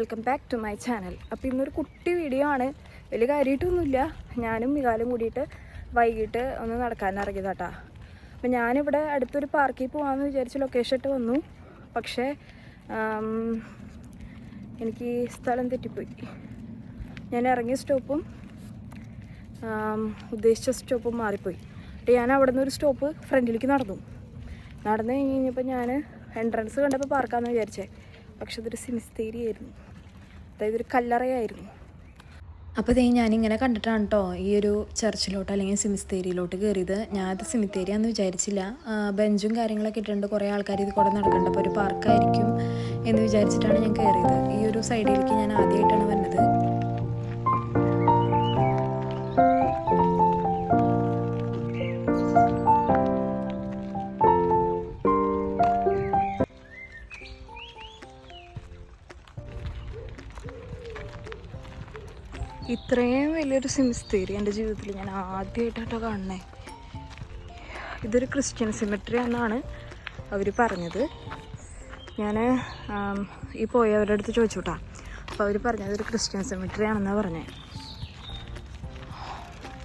Welcome back to my channel. അപ്പോൾ ഇന്നൊരു കുട്ടി വീഡിയോ ആണ്. വലിയ കാര്യമായിട്ടൊന്നുമില്ല ഞാനും മികാലും കൂടിയിട്ട് വൈകിട്ട് ഒന്ന് നടക്കാൻ ഇറങ്ങിയതാട്ടാ. അപ്പം ഞാനിവിടെ അടുത്തൊരു പാർക്കിൽ പോകാമെന്ന് വിചാരിച്ച് ലൊക്കേഷൻ ഇട്ട് വന്നു. പക്ഷേ എനിക്ക് സ്ഥലം തെറ്റിപ്പോയി. ഞാൻ ഇറങ്ങിയ സ്റ്റോപ്പും ഉദ്ദേശിച്ച സ്റ്റോപ്പും മാറിപ്പോയി. എന്നിട്ട് ഞാൻ അവിടെ നിന്ന് ഒരു സ്റ്റോപ്പ് ഫ്രണ്ടിലേക്ക് നടന്നു. നടന്നു കഴിഞ്ഞ് കഴിഞ്ഞപ്പോൾ ഞാൻ എൻട്രൻസ് കണ്ടപ്പോൾ പാർക്കാമെന്ന് വിചാരിച്ചേ. പക്ഷെ അതൊരു സിമിസ്തേരി ആയിരുന്നു. അതായത് ഒരു കല്ലറയായിരുന്നു. അപ്പോൾ ഇതേ ഞാനിങ്ങനെ കണ്ടിട്ടാണ് കേട്ടോ ഈ ഒരു ചർച്ചിലോട്ട് അല്ലെങ്കിൽ സിമിസ്തേരിയിലോട്ട് കയറിയത് ഞാനത് സിമിത്തേരിയാന്ന് വിചാരിച്ചില്ല. ബെഞ്ചും കാര്യങ്ങളൊക്കെ ഇട്ടിട്ടുണ്ട്. കുറേ ആൾക്കാർ ഇത് കൂടെ നടക്കേണ്ട. അപ്പോൾ ഒരു പാർക്കായിരിക്കും എന്ന് വിചാരിച്ചിട്ടാണ് ഞാൻ കയറിയത് ഈ ഒരു സൈഡിലേക്ക് ഞാൻ ആദ്യമായിട്ടാണ് വന്നത്. ഇത്രയും സിമിസ്തീരി എന്റെ ജീവിതത്തിൽ. ഞാൻ ആദ്യമായിട്ടാട്ടോ കാണണേ ഇതൊരു ക്രിസ്ത്യൻ സിമിട്രി എന്നാണ് അവർ പറഞ്ഞത്. ഞാൻ ഈ പോയവരുടെ അടുത്ത് ചോദിച്ചു അപ്പോൾ അവർ പറഞ്ഞത് ഒരു ക്രിസ്ത്യൻ സിമെട്രി ആണെന്നാണ് പറഞ്ഞത്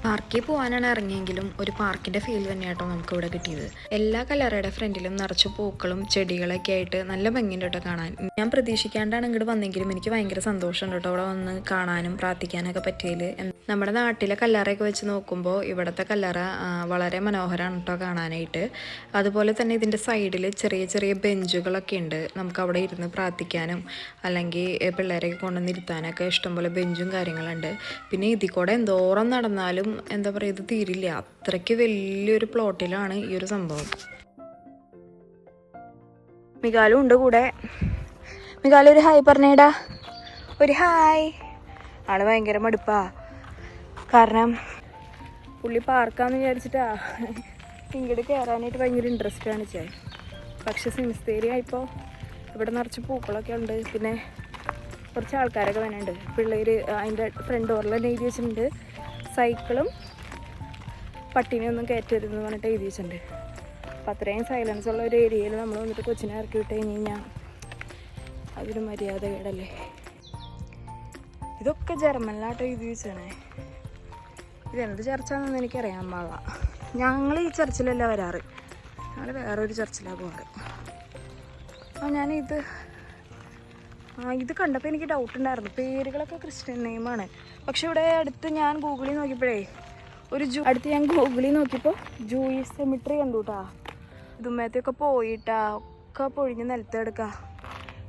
പാർക്കിൽ പോകാനാണ് ഇറങ്ങിയെങ്കിലും ഒരു പാർക്കിന്റെ ഫീൽ തന്നെയാട്ടോ നമുക്ക് ഇവിടെ കിട്ടിയത്. എല്ലാ കലറയുടെ ഫ്രണ്ടിലും നിറച്ച് പൂക്കളും ചെടികളൊക്കെ ആയിട്ട് നല്ല ഭംഗിയുണ്ട് കേട്ടോ കാണാൻ. ഞാൻ പ്രതീക്ഷിക്കാണ്ടാണ് ഇങ്ങോട്ട് വന്നെങ്കിലും എനിക്ക് ഭയങ്കര സന്തോഷമുണ്ട് കേട്ടോ. അവിടെ വന്ന് കാണാനും പ്രാർത്ഥിക്കാനൊക്കെ പറ്റിയതിൽ നമ്മുടെ നാട്ടിലെ കല്ലറയൊക്കെ വെച്ച് നോക്കുമ്പോൾ ഇവിടുത്തെ കല്ലറ വളരെ മനോഹരമാണ് കേട്ടോ കാണാനായിട്ട്. അതുപോലെ തന്നെ ഇതിന്റെ സൈഡിൽ ചെറിയ ചെറിയ ബെഞ്ചുകളൊക്കെ ഉണ്ട്. നമുക്ക് അവിടെ ഇരുന്ന് പ്രാർത്ഥിക്കാനും അല്ലെങ്കിൽ പിള്ളേരെയൊക്കെ കൊണ്ടുവന്ന് ഇരുത്താനൊക്കെ ഇഷ്ടംപോലെ ബെഞ്ചും കാര്യങ്ങളുണ്ട്. പിന്നെ ഇതിൽ കൂടെ എന്തോരം നടന്നാലും എന്താ പറയുക ഇത് തീരില്ല. അത്രയ്ക്ക് വലിയൊരു പ്ലോട്ടിലാണ് ഈ ഒരു സംഭവം. മികാലും ഉണ്ട് കൂടെ. മികാലും ഒരു ഹായ് പറഞ്ഞേടാ. ഒരു ഹായ്. ആൾ ഭയങ്കര മടുപ്പാ. കാരണം പുള്ളി പാർക്കാന്ന് വിചാരിച്ചിട്ടാ ഇങ്ങോട്ട് കയറാനായിട്ട് ഭയങ്കര ഇൻട്രസ്റ്റ് ആണ് കാണിച്ചേ പക്ഷെ സിംസ്തേരി ആയപ്പോൾ ഇവിടെ നിറച്ച് പൂക്കളൊക്കെ ഉണ്ട്. പിന്നെ കുറച്ച് ആൾക്കാരൊക്കെ വേണുണ്ട് പിള്ളേർ അതിന്റെ ഫ്രണ്ട് ഡോറിൽ തന്നെ എഴുതി വെച്ചിട്ടുണ്ട്. സൈക്കിളും പട്ടിനെ ഒന്നും കയറ്റരുതെന്ന് പറഞ്ഞിട്ട് എഴുതി വെച്ചിട്ടുണ്ട്. അപ്പം അത്രയും സൈലൻസ് ഉള്ള ഒരു ഏരിയയിൽ നമ്മൾ വന്നിട്ട് കൊച്ചിനെ ഇറക്കി വിട്ട് കഴിഞ്ഞ് കഴിഞ്ഞാൽ അതൊരു മര്യാദ കേടല്ലേ ഇതൊക്കെ ജർമ്മനിലാട്ടോ എഴുതി വെച്ചാണേ ഇതെന്ത് ചർച്ചാണെന്ന് എനിക്കറിയാൻ പാടില്ല. ഞങ്ങൾ ഈ ചർച്ചിലല്ല വരാറ്? ഞങ്ങൾ വേറൊരു ചർച്ചിലാണ് പോകാറ് ആ ഞാനിത് ഇത് കണ്ടപ്പോൾ എനിക്ക് ഡൗട്ട് ഉണ്ടായിരുന്നു. പേരുകളൊക്കെ ക്രിസ്ത്യൻ നെയിമാണ്. പക്ഷെ ഇവിടെ അടുത്ത് ഞാൻ ഗൂഗിളിൽ നോക്കിയപ്പോഴേ ഒരു ജൂ അടുത്ത് ഞാൻ ഗൂഗിളിൽ നോക്കിയപ്പോൾ ജൂയിസ് സെമിട്രി കണ്ടു കേട്ടാ ഇതുമ്മേത്തൊക്കെ പോയിട്ടാ ഒക്കെ പൊഴിഞ്ഞ് നിലത്തെടുക്കുക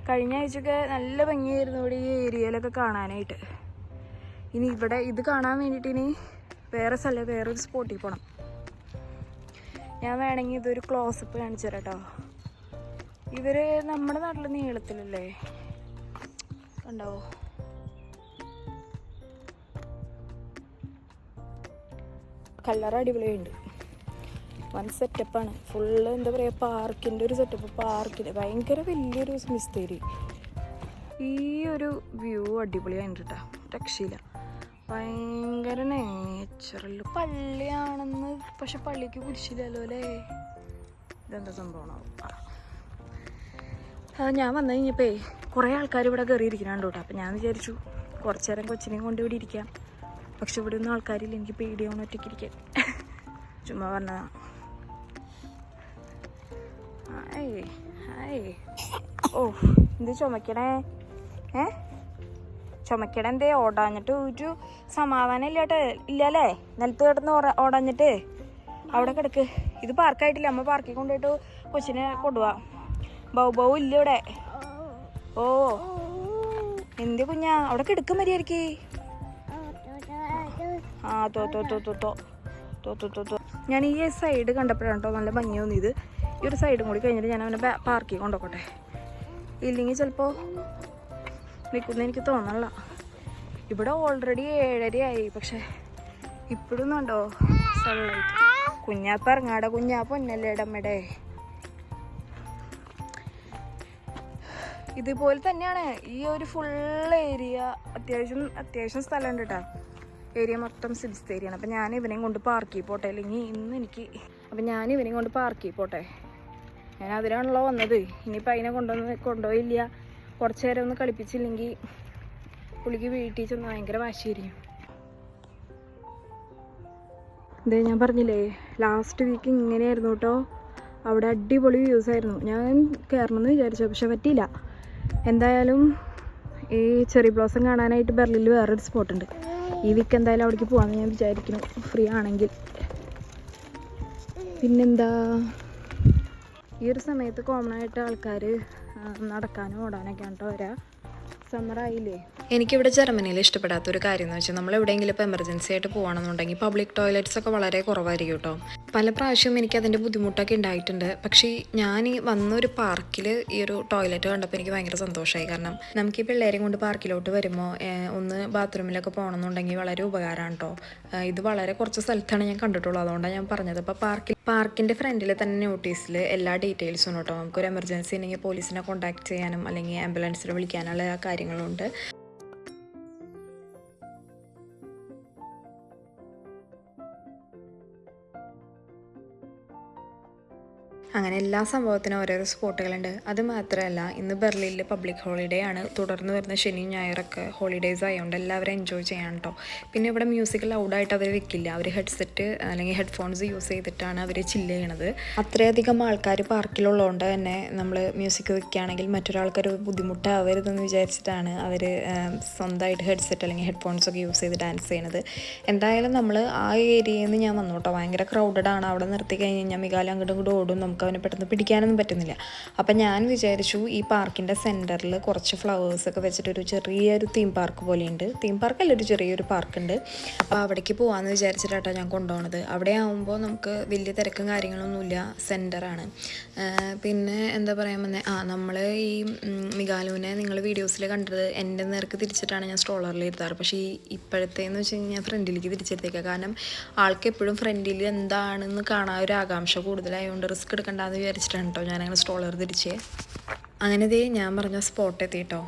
കഴിഞ്ഞ ആഴ്ചയൊക്കെ നല്ല ഭംഗിയായിരുന്നു ഇവിടെ ഈ ഏരിയയിലൊക്കെ കാണാനായിട്ട്. ഇനി ഇവിടെ ഇത് കാണാൻ വേണ്ടിയിട്ട് ഇനി വേറെ സ്ഥലം വേറൊരു സ്പോട്ടിൽ പോകണം ഞാൻ വേണമെങ്കിൽ ഇതൊരു ക്ലോസപ്പ് കാണിച്ചു തരാം കേട്ടോ ഇവർ നമ്മുടെ നാട്ടിൽ നീളത്തിലല്ലേ? ഉണ്ടാവോ കല്ലറ അടിപൊളിയുണ്ട് വൺ സെറ്റപ്പാണ് ഫുള്ള് എന്താ പറയുക പാർക്കിന്റെ ഒരു സെറ്റപ്പ് പാർക്കിന്റെ ഭയങ്കര വലിയൊരു മിസ്തേരി ഈ ഒരു വ്യൂ അടിപൊളിയായിട്ട് രക്ഷയില്ല. ഭയങ്കര നേച്ചുറൽ പള്ളിയാണെന്ന് പക്ഷെ പള്ളിക്ക് കുരിശില്ലല്ലോ അല്ലേ? ഇതെന്താ സംഭവമാണോ ഞാൻ വന്നു കഴിഞ്ഞപ്പേ കുറേ ആൾക്കാർ ഇവിടെ കയറിയിരിക്കുന്നുണ്ട് കേട്ടോ. അപ്പം ഞാൻ വിചാരിച്ചു കുറച്ച് നേരം കൊച്ചിനെയും കൊണ്ട് ഇവിടെ ഇരിക്കാം. പക്ഷെ ഇവിടെ ഒന്നും ആൾക്കാരില്ല. എനിക്ക് പേടിയാവണം ഒറ്റയ്ക്ക് ഇരിക്കാൻ ചുമ്മാ പറഞ്ഞതാ. Hi hi. ഓ എന്ത് ചുമക്കണേ? ഏ? ചുമക്കണ എന്തേ ഓടാഞ്ഞിട്ട് ഒരു സമാധാനം ഇല്ലാട്ടെ ഇല്ലല്ലേ നിലത്ത് കിടന്ന് ഓടാഞ്ഞിട്ട്. അവിടെ കിടക്ക്. ഇത് പാർക്കായിട്ടില്ല അമ്മ പാർക്കി കൊണ്ടുപോയിട്ട് കൊച്ചിനെ കൊണ്ടുപോവാ. ബൗ ബൗ ഇല്ല ഇവിടെ. ഓ. എന്ത് കുഞ്ഞാ? അവിടെ കിടക്കും മര്യാദയ്ക്ക്. ആ തോ തോ തോ തോ തോ. തോ തോ തോ ഞാൻ ഈ സൈഡ് കണ്ടപ്പോഴാണ് കേട്ടോ നല്ല ഭംഗി തോന്നിയത്. ഈ ഒരു സൈഡും കൂടി കഴിഞ്ഞിട്ട് ഞാൻ അവനെ പാർക്കി കൊണ്ടുപോട്ടെ ഇല്ലെങ്കിൽ ചിലപ്പോൾ നിൽക്കുന്ന എനിക്ക് തോന്നണില്ല. ഇവിടെ ഓൾറെഡി ഏഴരയായി പക്ഷെ ഇപ്പോഴും ഉണ്ടോ സൺലൈറ്റ് കുഞ്ഞാപ്പ ഇറങ്ങാടെ കുഞ്ഞാപ്പ ഒന്നല്ലേ ഇടമ്മടെ. ഇതുപോലെ തന്നെയാണ് ഈ ഒരു ഫുൾ ഏരിയ അത്യാവശ്യം അത്യാവശ്യം സ്ഥലമുണ്ട് കേട്ടോ ഏരിയ മൊത്തം സിബിസ്തേരിയാണ് അപ്പം ഞാൻ ഇവനെയും കൊണ്ട് പാർക്കിൽ പോട്ടെ. അല്ലെങ്കിൽ ഇന്ന് എനിക്ക് അപ്പം ഞാൻ ഇവനെയും കൊണ്ട് പാർക്കിൽ പോട്ടെ. ഞാൻ അതിനാണല്ലോ വന്നത്. ഇനിയിപ്പോൾ അതിനെ കൊണ്ടുവന്ന് കൊണ്ടുപോയില്ല. കുറച്ച് നേരം ഒന്ന് കളിപ്പിച്ചില്ലെങ്കിൽ പുള്ളിക്ക് വീട്ടിൽ ചെന്ന് ഭയങ്കര വാശിയായിരിക്കും. ഇതേ ഞാൻ പറഞ്ഞില്ലേ ലാസ്റ്റ് വീക്ക് ഇങ്ങനെയായിരുന്നു കേട്ടോ. അവിടെ അടിപൊളി വ്യൂസ് ആയിരുന്നു. ഞാൻ കയറണമെന്ന് വിചാരിച്ചു പക്ഷെ പറ്റിയില്ല. എന്തായാലും ഈ ചെറി ബ്ലോസം കാണാനായിട്ട് ബെർലിൽ വേറൊരു സ്പോട്ടുണ്ട് ഈ വീക്ക് എന്തായാലും അവിടേക്ക് പോകാമെന്ന് ഞാൻ വിചാരിക്കുന്നു. ഫ്രീ ആണെങ്കിൽ. പിന്നെന്താ? ഈ ഒരു സമയത്ത് കോമൺ ആയിട്ട് ആൾക്കാർ നടക്കാനും ഓടാനൊക്കെ ആണ് കേട്ടോ വരാ. സമ്മറായില്ലേ എനിക്കിവിടെ ജർമ്മനിയിൽ ഇഷ്ടപ്പെടാത്ത ഒരു കാര്യം എന്ന് വെച്ചാൽ നമ്മൾ എവിടെയെങ്കിലും ഇപ്പോൾ എമർജൻസി ആയിട്ട് പോകണമെന്നുണ്ടെങ്കിൽ പബ്ലിക് ടോയ്ലറ്റ്സ് ഒക്കെ വളരെ കുറവായിരിക്കും കേട്ടോ പല പ്രാവശ്യവും എനിക്ക് അതിന്റെ ബുദ്ധിമുട്ടൊക്കെ ഉണ്ടായിട്ടുണ്ട്. പക്ഷേ ഞാൻ ഈ വന്നൊരു പാർക്കിൽ ഈ ഒരു ടോയ്ലറ്റ് കണ്ടപ്പോൾ എനിക്ക് ഭയങ്കര സന്തോഷമായി കാരണം നമുക്ക് ഈ പിള്ളേരെയും കൊണ്ട് പാർക്കിലോട്ട് വരുമ്പോൾ ഒന്ന് ബാത്റൂമിലൊക്കെ പോകണമെന്നുണ്ടെങ്കിൽ വളരെ ഉപകാരമാണ് കേട്ടോ ഇത് വളരെ കുറച്ച് സ്ഥലത്താണ് ഞാൻ കണ്ടിട്ടുള്ളൂ അതുകൊണ്ടാണ് ഞാൻ പറഞ്ഞത്. അപ്പോൾ പാർക്കിൽ പാർക്കിന്റെ ഫ്രണ്ടിൽ തന്നെ നോട്ടീസിൽ എല്ലാ ഡീറ്റെയിൽസും കേട്ടോ നമുക്കൊരു എമർജൻസി ഉണ്ടെങ്കിൽ പോലീസിനെ കോൺടാക്ട് ചെയ്യാനും അല്ലെങ്കിൽ ആംബുലൻസിനെ വിളിക്കാനുള്ള കാര്യങ്ങളുണ്ട്. അങ്ങനെ എല്ലാ സംഭവത്തിനും ഓരോരോ സ്പോട്ടുകളുണ്ട്. അത് മാത്രമല്ല ഇന്ന് ബെർലിനിൽ പബ്ലിക് ഹോളിഡേ ആണ്. തുടർന്ന് വരുന്ന ശനിയും ഞായറൊക്കെ ഹോളിഡേയ്സ് ആയതുകൊണ്ട് എല്ലാവരും എൻജോയ് ചെയ്യാൻ കേട്ടോ പിന്നെ ഇവിടെ മ്യൂസിക് ലൗഡായിട്ട് അവർ വെക്കില്ല. അവർ ഹെഡ്സെറ്റ് അല്ലെങ്കിൽ ഹെഡ്ഫോൺസ് യൂസ് ചെയ്തിട്ടാണ് അവർ ചില്ല് ചെയ്യണത്. അത്രയധികം ആൾക്കാർ പാർക്കിലുള്ളതുകൊണ്ട് തന്നെ നമ്മൾ മ്യൂസിക് വെക്കുകയാണെങ്കിൽ മറ്റൊരാൾക്കൊരു ബുദ്ധിമുട്ടാവരുതെന്ന് വിചാരിച്ചിട്ടാണ് അവർ സ്വന്തമായിട്ട് ഹെഡ്സെറ്റ് അല്ലെങ്കിൽ ഹെഡ്ഫോൺസ് ഒക്കെ യൂസ് ചെയ്ത് ഡാൻസ് ചെയ്യണത്. എന്തായാലും നമ്മൾ ആ ഏരിയയിൽ നിന്ന് ഞാൻ വന്നു കേട്ടോ ഭയങ്കര ക്രൗഡഡ് ആണ്. അവിടെ നിർത്തി കഴിഞ്ഞ് കഴിഞ്ഞാൽ മികാലം അങ്ങോട്ടും ഇങ്ങോട്ടും ഓടും. നമുക്ക് അവനെ പെട്ടെന്ന് പിടിക്കാനൊന്നും പറ്റുന്നില്ല. അപ്പം ഞാൻ വിചാരിച്ചു ഈ പാർക്കിന്റെ സെന്ററിൽ കുറച്ച് ഫ്ലവേഴ്സൊക്കെ വെച്ചിട്ടൊരു ചെറിയൊരു തീം പാർക്ക് പോലെയുണ്ട്. തീം പാർക്കല്ല ഒരു ചെറിയൊരു പാർക്കുണ്ട് അപ്പോൾ അവിടേക്ക് പോകാമെന്ന് വിചാരിച്ചിട്ടാട്ടോ ഞാൻ കൊണ്ടുപോകുന്നത് അവിടെ ആകുമ്പോൾ നമുക്ക് വലിയ തിരക്കും കാര്യങ്ങളൊന്നുമില്ല. സെന്ററാണ് പിന്നെ എന്താ പറയാൻ വന്നേ? ആ നമ്മൾ ഈ മികാലുവിനെ നിങ്ങൾ വീഡിയോസിൽ കണ്ടത് എന്റെ നേർക്ക് തിരിച്ചിട്ടാണ് ഞാൻ സ്ട്രോളറിൽ ഇരുത്താറ് പക്ഷേ ഈ ഇപ്പോഴത്തേന്ന് വെച്ച് കഴിഞ്ഞാൽ ഫ്രണ്ടിലേക്ക് തിരിച്ചെടുത്തേക്കുക കാരണം ആൾക്ക് എപ്പോഴും ഫ്രണ്ടിൽ എന്താണെന്ന് കാണാൻ ഒരു ആകാംക്ഷ കൂടുതലായതുകൊണ്ട് റിസ്ക് എടുക്കണ്ടെന്ന് വിചാരിച്ചിട്ടാണ് കേട്ടോ ഞാനങ്ങനെ സ്റ്റോളർ തിരിച്ചേ അങ്ങനെ ദേ ഞാൻ പറഞ്ഞ സ്പോട്ട് എത്തി എത്തിയിട്ടോ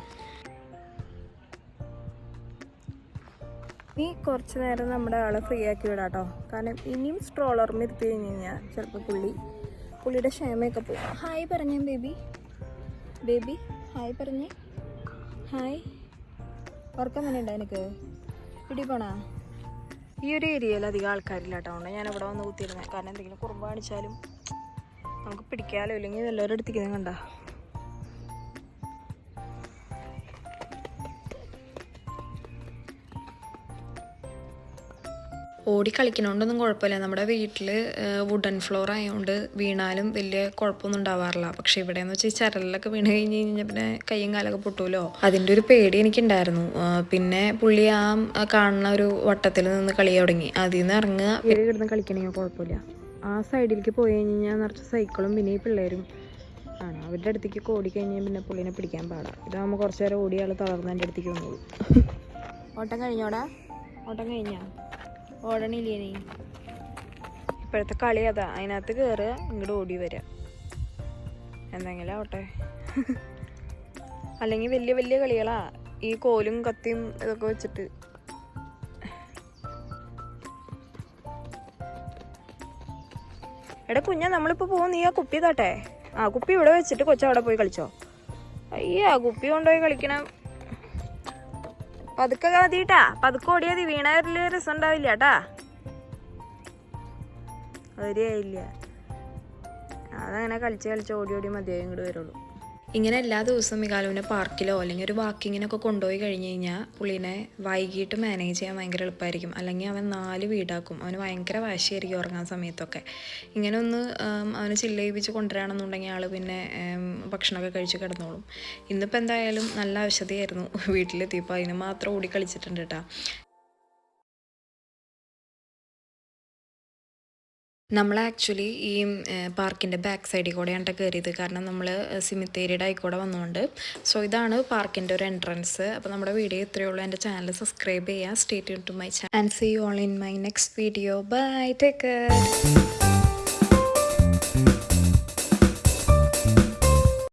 ഇനി കുറച്ച് നേരം നമ്മുടെ ആളെ ഫ്രീ ആക്കി വിടാട്ടോ. കേട്ടോ കാരണം ഇനിയും സ്ട്രോളറിൽ ഇരുത്തി കഴിഞ്ഞ് കഴിഞ്ഞാൽ ചിലപ്പോൾ പുള്ളി പുള്ളിയുടെ ക്ഷമയൊക്കെ പോകും. ഹായ് പറഞ്ഞേ ബേബി ബേബി ഹായ് പറഞ്ഞേ. ഹായ് ഉറക്കം തന്നെ ഉണ്ടോ എനിക്ക് പിടി പോണാ? ഈ ഒരു ഏരിയയിൽ അധികം ആൾക്കാരില്ല കേട്ടോ ഞാൻ ഇവിടെ വന്ന് കുത്തിയിരുന്നത് കാരണം എന്തെങ്കിലും കുറുമ്പ് കാണിച്ചാലും നമുക്ക് പിടിക്കാലോ ഇല്ലെങ്കിൽ എല്ലാവരും അടുത്തേക്ക് കണ്ട. ഓടി കളിക്കണോണ്ടൊന്നും കുഴപ്പമില്ല. നമ്മുടെ വീട്ടിൽ വുഡൻ ഫ്ലോർ ആയതുകൊണ്ട് വീണാലും വലിയ കുഴപ്പമൊന്നും ഉണ്ടാവാറില്ല. പക്ഷെ ഇവിടെ എന്ന് വെച്ചാൽ ചരലിലൊക്കെ വീണ് കഴിഞ്ഞ് കഴിഞ്ഞാൽ പിന്നെ കൈയും കാലൊക്കെ പൊട്ടുമല്ലോ അതിന്റെ ഒരു പേടി എനിക്കുണ്ടായിരുന്നു. പിന്നെ പുള്ളി ആ കാണുന്ന ഒരു വട്ടത്തിൽ നിന്ന് കളി തുടങ്ങി. അതിൽ നിന്ന് ഇറങ്ങുക കളിക്കണെങ്കിൽ കളിക്കണമെങ്കിൽ കുഴപ്പമില്ല. ആ സൈഡിലേക്ക് പോയി കഴിഞ്ഞ് കഴിഞ്ഞാൽ നിറച്ച് സൈക്കിളും പിന്നെ ഈ പിള്ളേരും ആണ് അവരുടെ അടുത്തേക്ക് ഓടി കഴിഞ്ഞാൽ പിന്നെ പുള്ളിനെ പിടിക്കാൻ പാടാം. ഇതാകുമ്പോൾ കുറച്ച് നേരം ഓടി ആൾ തളർന്ന് എന്റെ അടുത്തേക്ക് വന്നോളൂ. ഓട്ടം കഴിഞ്ഞോടാ? ഓട്ടം കഴിഞ്ഞാ? ഓടണില്ലേ നീ? ഇപ്പോഴത്തെ കളി അതാ. അതിനകത്ത് കയറുക ഇങ്ങോട്ട് ഓടി വരിക എന്തെങ്കിലും ആവട്ടെ. അല്ലെങ്കിൽ വലിയ വലിയ കളികളാ. ഈ കോലും കത്തിയും ഇതൊക്കെ വെച്ചിട്ട്. എടാ കുഞ്ഞ നമ്മളിപ്പോ പോകും നീ ആ കുപ്പി തട്ടെ ആ കുപ്പി ഇവിടെ വെച്ചിട്ട് കൊച്ചു അവിടെ പോയി കളിച്ചോ? അയ്യാ കുപ്പി കൊണ്ടുപോയി കളിക്കണം. പതുക്കെ മതിട്ടാ പതുക്കെ ഓടിയാതി മതി. വീണ വലിയ രസം ഉണ്ടാവില്ല കേട്ടാ ഇല്ല അതങ്ങനെ കളിച്ച് കളിച്ച് ഓടി ഓടി മതിയായി ഇങ്ങോട്ട് വരുള്ളൂ. ഇങ്ങനെ എല്ലാ ദിവസവും മികാലുവിനെ പാർക്കിലോ അല്ലെങ്കിൽ ഒരു വാക്കിങ്ങിനൊക്കെ കൊണ്ടുപോയി കഴിഞ്ഞ് കഴിഞ്ഞാൽ പുള്ളീനെ വൈകിട്ട് മാനേജ് ചെയ്യാൻ ഭയങ്കര എളുപ്പമായിരിക്കും. അല്ലെങ്കിൽ അവൻ നാല് വീടാക്കും. അവന് ഭയങ്കര വാശിയായിരിക്കും ഉറങ്ങാൻ സമയത്തൊക്കെ. ഇങ്ങനെ ഒന്ന് അവന് ചില്ലയിപ്പിച്ച് കൊണ്ടുവരാണെന്നുണ്ടെങ്കിൽ ആൾ പിന്നെ ഭക്ഷണമൊക്കെ കഴിച്ച് കിടന്നോളും. ഇന്നിപ്പോൾ എന്തായാലും നല്ല ഔഷധിയായിരുന്നു വീട്ടിലെത്തിയപ്പോൾ അതിന് മാത്രം ഓടി കളിച്ചിട്ടുണ്ട് കേട്ടോ നമ്മൾ ആക്ച്വലി ഈ പാർക്കിന്റെ ബാക്ക് സൈഡിൽ കൂടെയാണ് ട്ടോ കയറിയത് കാരണം നമ്മൾ സിമിത്തേരിയുടെ ആയിക്കൂടെ വന്നുകൊണ്ട് സോ ഇതാണ് പാർക്കിന്റെ ഒരു എൻട്രൻസ് അപ്പോൾ നമ്മുടെ വീഡിയോ ഇത്രയേ ഉള്ളൂ. എന്റെ ചാനൽ സബ്സ്ക്രൈബ് ചെയ്യുക stay tune to my channel and see you all in my next video bye take care